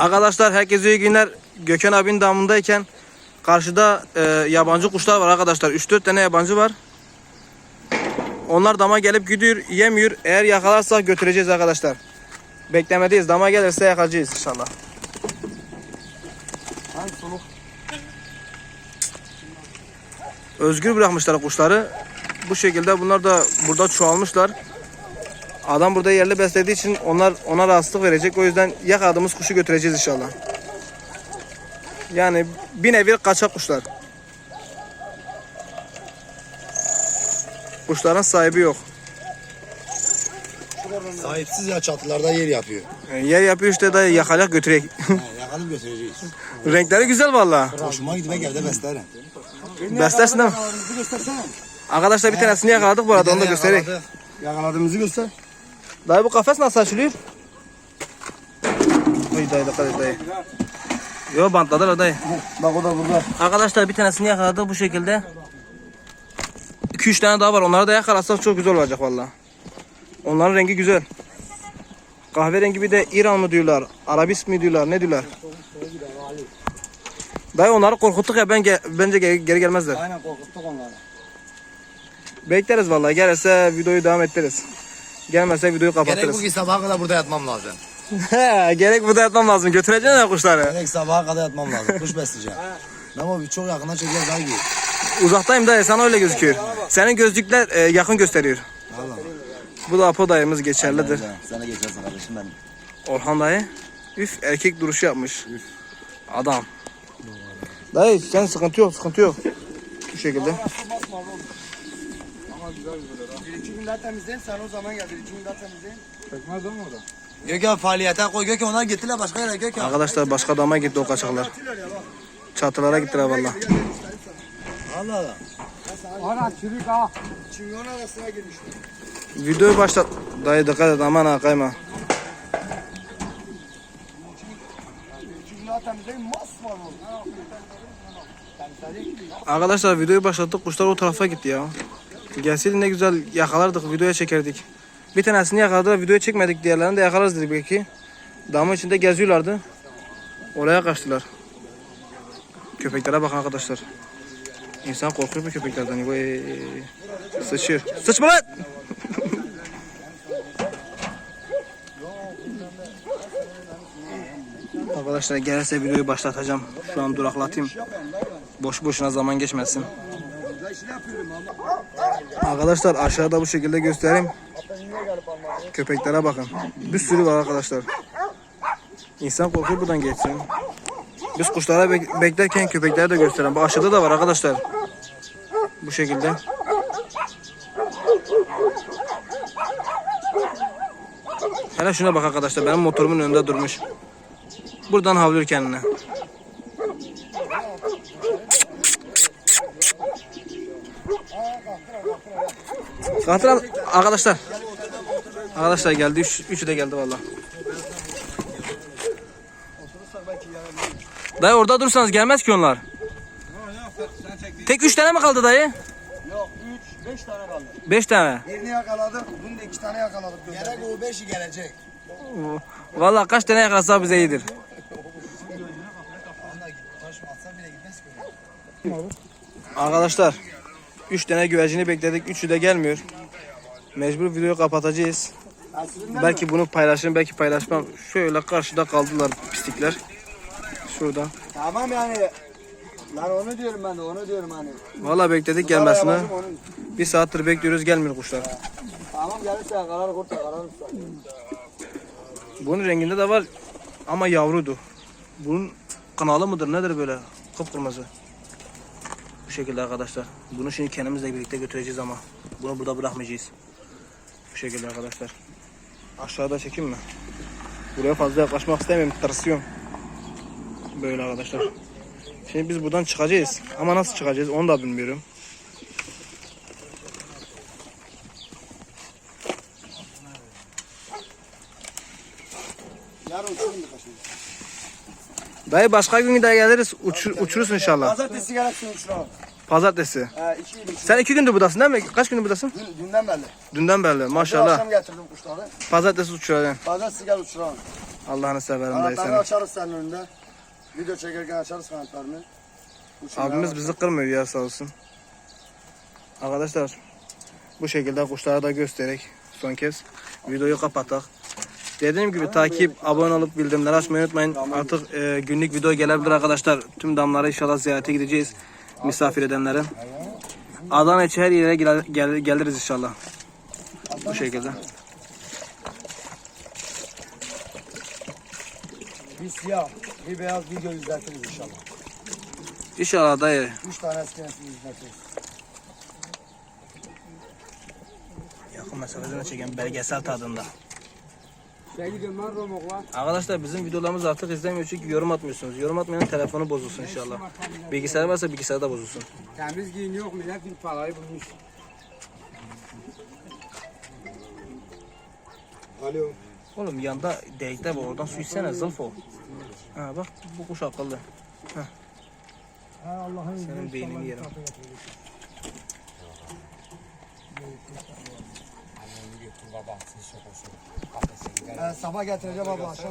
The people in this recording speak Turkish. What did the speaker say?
Arkadaşlar herkese iyi günler. Gökhan abinin damındayken karşıda e, yabancı kuşlar var arkadaşlar. 3-4 tane yabancı var. Onlar dama gelip gidiyor, yemiyor. Eğer yakalarsak götüreceğiz arkadaşlar. Beklemedeyiz. Dama gelirse yakalayacağız inşallah. Özgür bırakmışlar kuşları. Bu şekilde bunlar da burada çoğalmışlar. Adam burada yerli beslediği için onlar ona rahatsızlık verecek. O yüzden yakaladığımız kuşu götüreceğiz inşallah. Yani bir nevi kaçak kuşlar. Kuşların sahibi yok. Sahipsiz ya çatılarda yer yapıyor. Yani yer yapıyor işte da yakalayıp götürek. He, yakalıp götüreceğiz. Renkleri güzel valla. Hoşuma gitmek evde beslerim. Beslersin değil mi? Arkadaşlar bir tanesini yakaladık bu arada onu da. Yakaladık. Yakaladığımızı göster. Dayı bu kafes nasıl açılıyor? Oy dayı dikkat et dayı. Yo bantladılar dayı. Bak o da burada. Arkadaşlar bir tanesini yakaladık bu şekilde. 2-3 tane daha var. Onları da yakalarsak çok güzel olacak valla. Onların rengi güzel. Kahverengi bir de İran mı diyorlar, Arabisk mi diyorlar, ne diyorlar? Dayı onları korkuttuk ya ben ge- bence geri, geri gelmezler. Aynen korkuttuk onları. Bekleriz vallahi. Gelirse videoyu devam ettiririz. Gelmezse videoyu Gerek kapatırız. bugün sabaha kadar burada yatmam lazım. He, Gerek burada yatmam lazım. Götüreceksin ya kuşları. Gerek sabaha kadar yatmam lazım. Kuş besleyeceğim. Ama bir çok yakına çeker daha iyi. Uzaktayım dayı sana öyle gözüküyor. Senin gözlükler e, yakın gösteriyor. Valla. Bu da Apo dayımız geçerlidir. Sana geçersin kardeşim benim. Orhan dayı. Üf erkek duruşu yapmış. Adam. Dayı sen sıkıntı yok sıkıntı yok. Bu şekilde. Bir iki gün daha temizleyin sen o zaman gel. Bir iki gün daha temizleyin. Çekmez mi orada? Gökhan faaliyete koy. Gökhan onlar gittiler başka yere Gökhan. Arkadaşlar başka dama gitti o kaçaklar. Çatılara gittiler valla. Allah Allah. Ana çürük ha. Çingon arasına girmişler. Videoyu başlat. Dayı dikkat et aman ha kayma. Arkadaşlar videoyu başlattık kuşlar o tarafa gitti ya. Gelseydi ne güzel yakalardık videoya çekerdik. Bir tanesini yakaladılar videoya çekmedik diğerlerini de yakalarız dedik belki. Damın içinde geziyorlardı. Oraya kaçtılar. Köpeklere bakın arkadaşlar. İnsan korkuyor bu köpeklerden. Vay. Sıçıyor. Sıçma lan! Arkadaşlar gelirse videoyu başlatacağım. Şu an duraklatayım. Boş boşuna zaman geçmesin. Arkadaşlar aşağıda bu şekilde göstereyim. Köpeklere bakın. Bir sürü var arkadaşlar. İnsan korkuyor buradan geçsin. Biz kuşlara bek- beklerken köpekleri de gösterelim. Bu aşağıda da var arkadaşlar. Bu şekilde. Hele şuna bak arkadaşlar. Benim motorumun önünde durmuş. Buradan havlıyor kendine. Kalktıran arkadaşlar. Arkadaşlar geldi. Üç, üçü de geldi valla. Dayı orada dursanız gelmez ki onlar. Tek üç tane mi kaldı dayı? Yok üç, beş tane kaldı. Beş tane. Birini yakaladık, bunu da iki tane yakaladık. Gerek o beşi gelecek. Valla kaç tane yakalasa bize iyidir. Arkadaşlar 3 tane güvercini bekledik. Üçü de gelmiyor. Mecbur videoyu kapatacağız. Belki bunu paylaşırım, belki paylaşmam. Şöyle karşıda kaldılar pislikler. Şurada. Tamam yani. Lan onu diyorum ben de onu diyorum hani. Valla bekledik gelmesini. Bir saattir bekliyoruz gelmiyor kuşlar. Tamam gelirse yakalar kurt yakalar. Bunun renginde de var ama yavrudu. Bunun kanalı mıdır nedir böyle kıpkırmızı. Bu şekilde arkadaşlar. Bunu şimdi kendimizle birlikte götüreceğiz ama bunu burada bırakmayacağız. Bu şekilde arkadaşlar. Aşağıda çekeyim mi? Buraya fazla yaklaşmak istemiyorum. Tırsıyorum. Böyle arkadaşlar. Şimdi biz buradan çıkacağız. Ama nasıl çıkacağız onu da bilmiyorum. Yarın uçurum bir kaşın. Dayı başka gün de geliriz. Uçur, uçurursun inşallah. Pazartesi gelirsin uçuralım. Pazartesi. He iki yıl. Sen iki gündür buradasın değil mi? Kaç gündür buradasın? Dün, dünden belli. Dünden beri Dün maşallah. akşam getirdim kuşları. Pazartesi uçuracaksın. Pazartesi gel uçuralım. Allah'ını severim dayı Kanatlarını seni. açarız senin önünde. Video çekerken açarız kanatlarını. Uçurmaya Abimiz bizi kırmıyor ya sağ olsun. Arkadaşlar bu şekilde kuşları da göstererek son kez videoyu kapatak. Dediğim gibi takip, abone olup bildirimleri açmayı unutmayın. Artık e, günlük video gelebilir arkadaşlar. Tüm damlara inşallah ziyarete gideceğiz. Misafir edenlerin. Adana içi her yere gel- gel- geliriz inşallah. Bu şekilde. Bir siyah, bir beyaz video izletiriz inşallah. İnşallah dayı. Üç tane eski nesil izletiriz. Yakın mesafeden çeken belgesel tadında. Gidiyorum lan Romok'la. Arkadaşlar bizim videolarımız artık izlemiyor çünkü yorum atmıyorsunuz. Yorum atmayan telefonu bozulsun inşallah. Bilgisayar varsa bilgisayar da bozulsun. Temiz giyin yok millet bir parayı bulmuş. Alo. Oğlum yanda delikler var oradan su içsene zılf o. Ha bak bu kuş akıllı. Ha Senin beynini yerim. Ee, sabah getireceğim abla akşam